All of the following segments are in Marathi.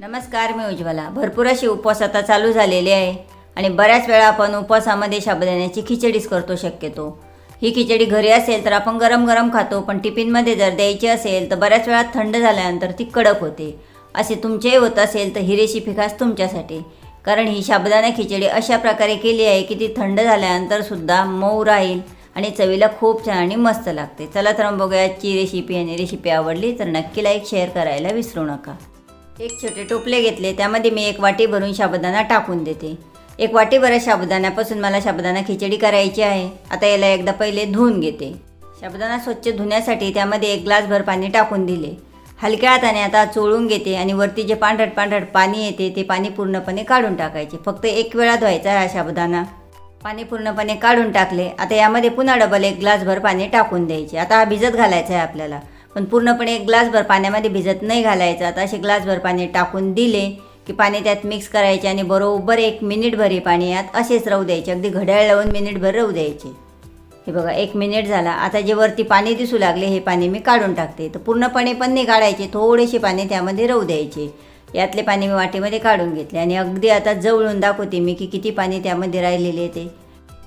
नमस्कार मी उज्ज्वला. भरपूर अशी उपवास आता चालू झालेली आहे. आणि बऱ्याच वेळा आपण उपवासामध्ये शाबदाण्याची खिचडीच करतो शक्यतो. ही खिचडी घरी असेल तर आपण गरम गरम खातो पण टिफिनमध्ये जर द्यायची असेल तर बऱ्याच वेळा थंड झाल्यानंतर ती कडक होते. असे तुमचेही होत असेल तर ही रेसिपी खास तुमच्यासाठी. कारण ही शाबदाना खिचडी अशा प्रकारे केली आहे की ती थंड झाल्यानंतर सुद्धा मऊ राहील आणि चवीला खूप छान आणि मस्त लागते. चला तर मग बघूया आजची रेसिपी आणि रेसिपी आवडली तर नक्की लाईक शेअर करायला विसरू नका. एक छोटे टोपले घेतले त्यामध्ये मी एक वाटी भरून साबुदाणा टाकून देते. एक वाटीभर साबुदाण्यापासून मला साबुदाणा खिचडी करायची आहे. आता याला एकदा पहिले धुवून घेते. साबुदाणा स्वच्छ धुण्यासाठी त्यामध्ये एक ग्लासभर पाणी टाकून दिले. हलक्या हाताने आता चोळून घेते आणि वरती जे पांढरट पांढरट पाणी येते ते पाणी पूर्णपणे काढून टाकायचे. फक्त एक वेळा धुवायचा हा साबुदाणा. पाणी पूर्णपणे काढून टाकले. आता यामध्ये पुन्हा डबल एक ग्लासभर पाणी टाकून द्यायचे. आता हा भिजत घालायचा आहे आपल्याला. पण पूर्णपणे एक ग्लासभर पाण्यामध्ये भिजत नाही घालायचं. आता असे ग्लासभर पाणी टाकून दिले की पाणी त्यात मिक्स करायचे आणि बरोबर एक मिनिटभर हे पाणी यात असेच राहू द्यायचे. अगदी घड्याळ लावून मिनिटभर राहू द्यायचे. हे बघा एक मिनिट झाला. आता जे वरती पाणी दिसू लागले हे पाणी मी काढून टाकते. तर पूर्णपणे पण नाही काढायचे थोडेसे पाणी त्यामध्ये राहू द्यायचे. यातले पाणी मी वाटीमध्ये काढून घेतले आणि अगदी आता जवळून दाखवते मी की किती पाणी त्यामध्ये राहिलेले ते.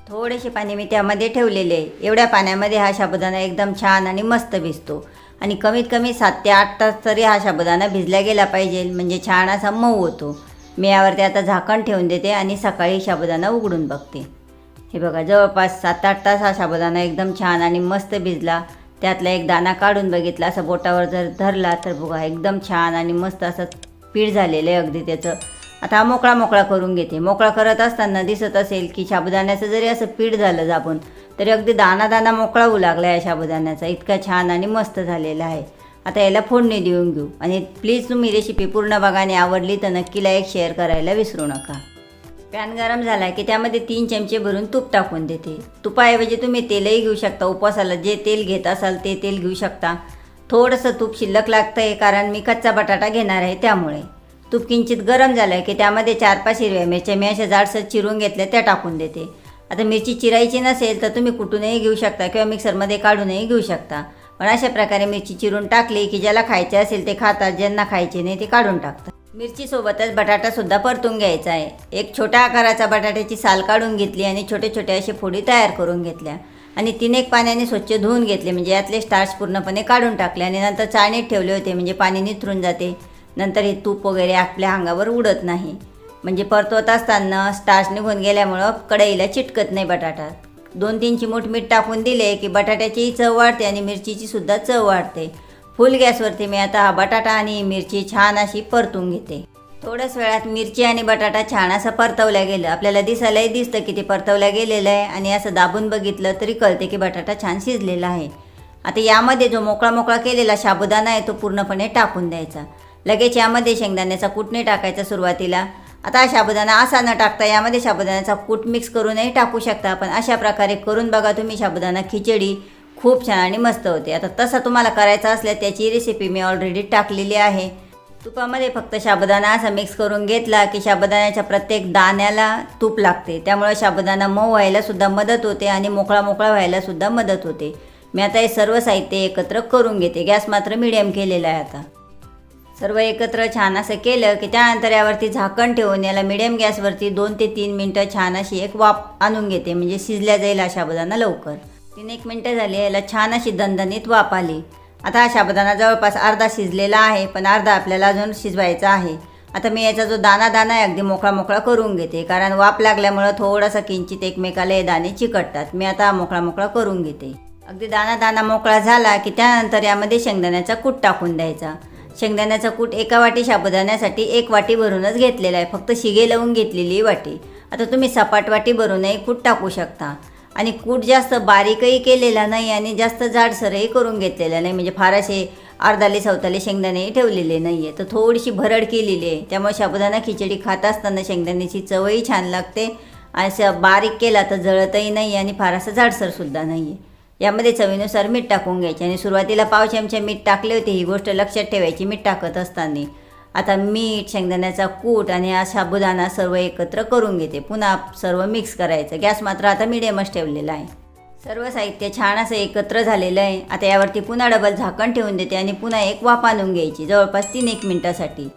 थोडेसे पाणी मी त्यामध्ये ठेवलेले. आहे एवढ्या पाण्यामध्ये हा साबुदाणा एकदम छान आणि मस्त भिजतो. आणि कमीत कमी सात ते आठ तास तरी हा साबुदाणा भिजला गेला पाहिजे. म्हणजे छान असा मऊ होतो. मी यावरती आता झाकण ठेवून देते आणि सकाळी साबुदाणा उघडून बघते. हे बघा जवळपास सात आठ तास हा साबुदाणा एकदम छान आणि मस्त भिजला. त्यातला एक दाणा काढून बघितला असं बोटावर जर धरला तर बघा एकदम छान आणि मस्त असं पीठ झालेलं आहे अगदी त्याचं. आता हा मोकळा मोकळा करून घेते. मोकळा करत असताना दिसत असेल की शाबुदाण्याचं जरी असं पीठ झालं जाबून तरी अगदी दाना दाना मोकळा होऊ लागला आहे साबुदाण्याचा इतका छान आणि मस्त झालेला आहे. आता याला फोडणी देऊन घेऊ. आणि प्लीज तुम्ही रेसिपी पूर्ण बघाने आवडली तर नक्की लाईक शेअर करायला विसरू नका. पॅन गरम झाला की त्यामध्ये तीन चमचे भरून तूप टाकून देते. तुपाऐवजी तुम्ही तेलही घेऊ शकता. उपवासाला जे तेल घेत असाल ते तेल घेऊ शकता. थोडंसं तूप शिल्लक लागतं आहे कारण मी कच्चा बटाटा घेणार आहे त्यामुळे. तूप किंचित गरम झालं की त्यामध्ये चार पाच हिरव्या मिरच्या मी अशा जाडसर चिरून घेतल्या त्या टाकून देते. आता मिरची चिरायची नसेल तर तुम्ही कुठूनही घेऊ शकता किंवा मिक्सरमध्ये काढूनही घेऊ शकता. पण अशा प्रकारे मिरची चिरून टाकली की ज्याला खायचे असेल ते खातात ज्यांना खायचे नाही ते काढून टाकतात. मिरचीसोबतच बटाटासुद्धा परतून घ्यायचा आहे. एक छोट्या आकाराचा बटाट्याची साल काढून घेतली आणि छोटे छोटे असे फोडी तयार करून घेतल्या. आणि तीन एक पाण्याने स्वच्छ धुवून घेतले म्हणजे यातले स्टार्च पूर्णपणे काढून टाकले आणि नंतर चाळणीत ठेवले होते म्हणजे पाणी निथरून जाते. नंतर हे तूप वगैरे आपल्या अंगावर उडत नाही. म्हणजे परतवत असताना स्टार्च निघून गेल्यामुळं कढईला चिटकत नाही बटाटा. दोन तीन चिमूट मीठ टाकून दिले की बटाट्याचीही चव वाढते आणि मिरचीची सुद्धा चव वाढते. फुल गॅसवरती मी आता हा बटाटा आणि मिरची छान अशी परतून घेते. थोड्याच वेळात मिरची आणि बटाटा छान असं परतवल्या गेलं. आपल्याला दिसायलाही दिसतं की ते परतवल्या गेलेलं आहे आणि असं दाबून बघितलं तरी कळते की बटाटा छान शिजलेला आहे. आता यामध्ये जो मोकळा मोकळा केलेला साबुदाणा आहे तो पूर्णपणे टाकून द्यायचा. लगेच यामध्ये शेंगदाण्याचा कुटणी टाकायचा सुरुवातीला. आता हा साबुदाणा असा न टाकता यामध्ये साबुदाण्याचा कूट मिक्स करूनही टाकू शकता. पण अशा प्रकारे करून बघा तुम्ही साबुदाणा खिचडी. खूप छान आणि मस्त होते. आता तसा तुम्हाला करायचा असल्या त्याची रेसिपी मी ऑलरेडी टाकलेली आहे. तुपामध्ये फक्त साबुदाणा असा मिक्स करून घेतला की साबुदाण्याच्या प्रत्येक दाण्याला तूप लागते. त्यामुळे साबुदाणा मऊ व्हायला सुद्धा मदत होते आणि मोकळा मोकळा व्हायला सुद्धा मदत होते. मी आता हे सर्व साहित्य एकत्र करून घेते. गॅस मात्र मिडियम केलेला आहे आता. सर्व एकत्र छान असं केलं की त्यानंतर यावरती झाकण ठेवून याला मिडियम गॅसवरती दोन ते तीन मिनटं छान अशी एक वाफ आणून घेते. म्हणजे शिजल्या जाईल अशा बदाना लवकर. तीन एक मिनटं झाली याला छान अशी दणदणीत वाफ आली. आता अशा बदाना जवळपास अर्धा शिजलेला आहे पण अर्धा आपल्याला अजून शिजवायचा आहे. आता मी याचा जो दाना दाना आहे अगदी मोकळा मोकळा करून घेते कारण वाफ लागल्यामुळं थोडासा किंचित एकमेकाला हे दाणे चिकटतात. मी आता मोकळा मोकळा करून घेते. अगदी दाना दाना मोकळा झाला की त्यानंतर यामध्ये शेंगदाण्याचा कूट टाकून द्यायचा. शेंगदाण्याचा कूट एका वाटी साबुदाण्यासाठी एक वाटी भरूनच घेतलेला आहे. फक्त शिगे लावून घेतलेली वाटी. आता तुम्ही सपाट वाटी भरूनही कूट टाकू शकता. आणि कूट जास्त बारीकही केलेला नाही आणि जास्त जाडसरही करून घेतलेला नाही. म्हणजे फार असे अर्धाले चौथाले शेंगदाणेही ठेवलेले नाही आहे तर थोडीशी भरड केलेली आहे. त्यामुळे साबुदाणा खिचडी खात असताना शेंगदाण्याची चवही छान लागते. आणि असं बारीक केला तर जळतही नाही आणि फार असं जाडसरसुद्धा नाही आहे यामध्ये चवीनुसार मीठ टाकून घ्यायचे आणि सुरुवातीला पाव चमचे मीठ टाकले होते ही गोष्ट लक्षात ठेवायची मीठ टाकत असताना. आता मीठ शेंगदाण्याचा कूट आणि हा साबुदाणा सर्व एकत्र करून घेते. पुन्हा सर्व मिक्स करायचं. गॅस मात्र आता मिडियमच ठेवलेला आहे. सर्व साहित्य छान असं एकत्र झालेलं आहे. आता यावरती पुन्हा डबल झाकण ठेवून देते आणि पुन्हा एक वाफ आणून घ्यायची. जवळपास तीन एक मिनटासाठी.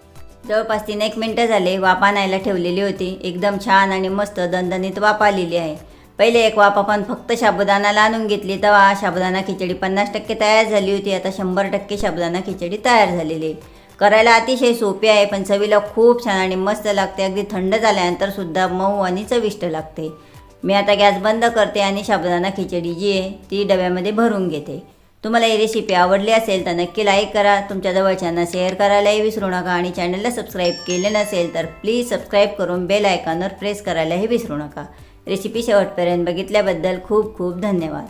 जवळपास तीन एक मिनटं झाले वाफ आणायला ठेवलेली होती. एकदम छान आणि मस्त दणदणीत वाफ आलेली आहे. पहिले एक वाफ आपण फक्त साबुदाणाला आणून घेतली तेव्हा साबुदाणा खिचडी पन्नास टक्के तयार झाली होती. आता शंभर टक्के साबुदाणा खिचडी तयार झालेली आहे. करायला अतिशय सोपी आहे पण चवीला खूप छान आणि मस्त लागते. अगदी थंड झाल्यानंतर सुद्धा मऊ आणि चविष्ट लागते. मी आता गॅस बंद करते आणि साबुदाणा खिचडी जी आहे ती डब्यामध्ये भरून घेते. तुम्हाला ही रेसिपी आवडली असेल तर नक्की लाईक करा. तुमच्या जवळच्यांना शेअर करायलाही विसरू नका आणि चॅनलला सबस्क्राईब केले नसेल तर प्लीज सबस्क्राईब करून बेल आयकॉनवर प्रेस करायलाही विसरू नका. रेसिपी शेवटपर्यंत बघितल्याबद्दल खूप खूप धन्यवाद.